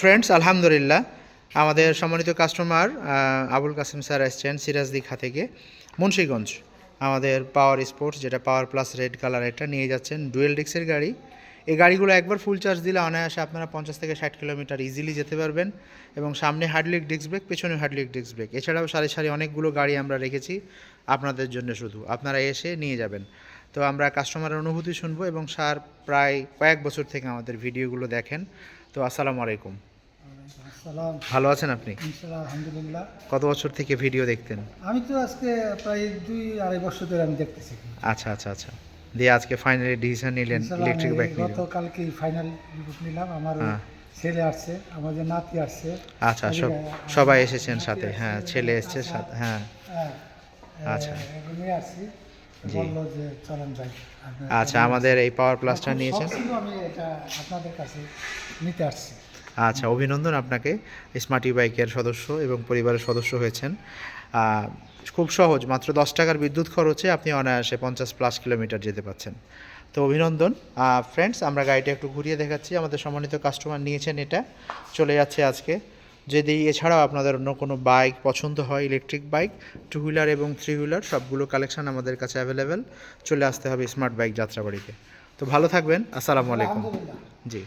Friends আলহামদুলিল্লাহ আমাদের সম্মানিত কাস্টমার আবুল কাসিম স্যার এসছেন সিরাজ দীঘা থেকে। মুন্সীগঞ্জ, আমাদের পাওয়ার স্পোর্টস যেটা পাওয়ার প্লাস রেড কালার এটা নিয়ে যাচ্ছেন ডুয়েল ডিক্সের গাড়ি। এই গাড়িগুলো একবার ফুল চার্জ দিলে অনায়াসে আপনারা পঞ্চাশ থেকে ষাট কিলোমিটার ইজিলি যেতে পারবেন এবং সামনে হার্ডলিক ডিস্ক ব্রেক পেছনে হার্ডলিক ডিস্ক ব্রেক এছাড়াও সারি সারি অনেকগুলো গাড়ি আমরা রেখেছি আপনাদের জন্য শুধু। আপনারা এসে নিয়ে যাবেন। তো আমরা কাস্টমারের অনুভূতি শুনব এবং স্যার প্রায় কয়েক বছর থেকে আমাদের ভিডিওগুলো দেখেন। তো আসসালামু আলাইকুম। ভালো আছেন আপনি? আলহামদুলিল্লাহ। কত বছর থেকে ভিডিও দেখতেন? আমি তো আজকে প্রায় দুই আড়াই বছর ধরে আমি দেখতেছি। আচ্ছা আচ্ছা আচ্ছা। দিয়ে আজকে ফাইনালি ডিসিশন নিলেন ইলেকট্রিক বাইক নিলেন গতকালকেই ফাইনাল রিপোর্ট নিলাম। আমার হ্যাঁ। ছেলে আসছে আমাদের নাতি আসছে। আচ্ছা সব সবাই এসেছেন সাথে। হ্যাঁ ছেলে এসছে সাথে হ্যাঁ। হ্যাঁ। আচ্ছা। আসছি। বলল যে চলেন যাই। আচ্ছা আমাদের এই পাওয়ার প্লাসটা নিয়েছেন। আমি এটা আপনাদের কাছে নিতে আসছি। আচ্ছা অভিনন্দন আপনাকে। স্মার্টি বাইকের সদস্য এবং পরিবারের সদস্য হয়েছেন। খুব সহজ মাত্র দশ টাকার বিদ্যুৎ খরচে আপনি অনায়াসে পঞ্চাশ প্লাস কিলোমিটার যেতে পাচ্ছেন তো অভিনন্দন। ফ্রেন্ডস আমরা গাড়িটা একটু ঘুরিয়ে দেখাচ্ছি। আমাদের সম্মানিত কাস্টমার নিয়েছেন এটা। চলে যাচ্ছে আজকে। যদি এছাড়াও আপনাদের অন্য কোনো বাইক পছন্দ হয় ইলেকট্রিক বাইক টু হুইলার এবং থ্রি হুইলার সবগুলো কালেকশন আমাদের কাছে অ্যাভেলেবেল চলে আসতে হবে স্মার্ট বাইক যাত্রাবাড়িতে। তো ভালো থাকবেন আসসালামু আলাইকুম। জি।